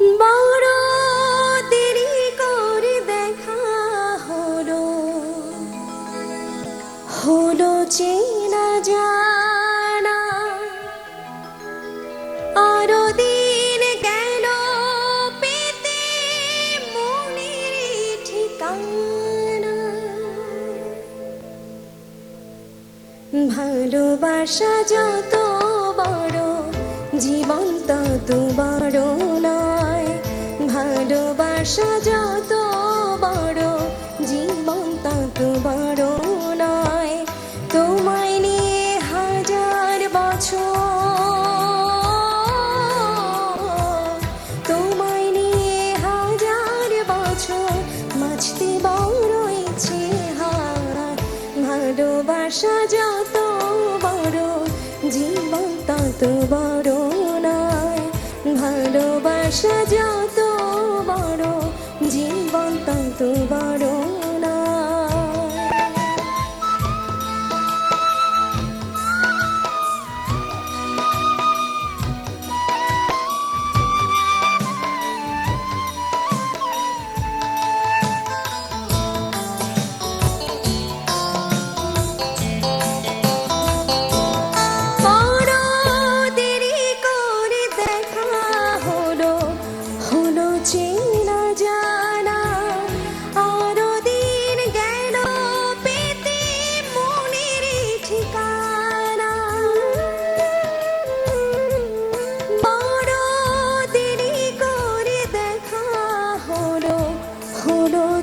বড় দেরি করে দেখা হলো। চেনা জানা দিন ঠিকানা? ভালোবাসা যত বড়, জীবন তত বড়। ভালোবাসা যত বড়, জীবন তত বড় নয়। তোমায় নিয়ে হাজার বছর। তোমায় নিয়ে হাজার বছর মাঝতে বড় ইচ্ছে হয় ভালোবাসা যত বড়, জীবন তত বড় নয়। ভালোবাসা যত বড় জীবন তত বড়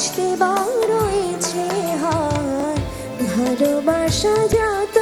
মাঝতে বা রয়েছে হয় ভালোবাসা যত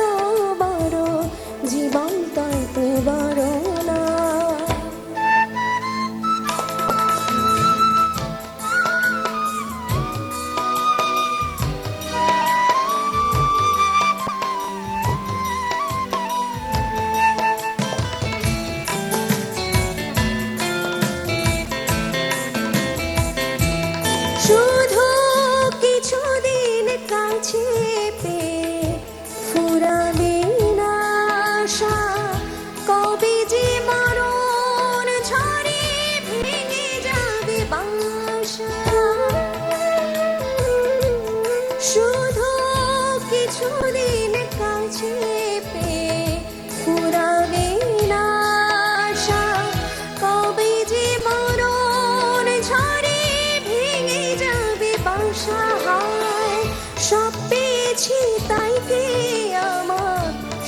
সব পেয়েছি তাই কে আমার।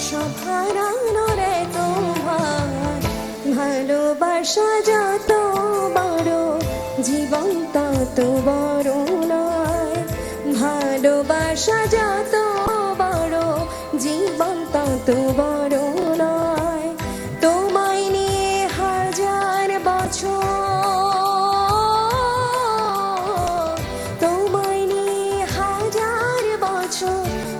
সব হারানোর তোমার ভালোবাসা যত বড়, জীবন তত বড় নয়। ভালোবাসা যত বড়, জীবন তত বড়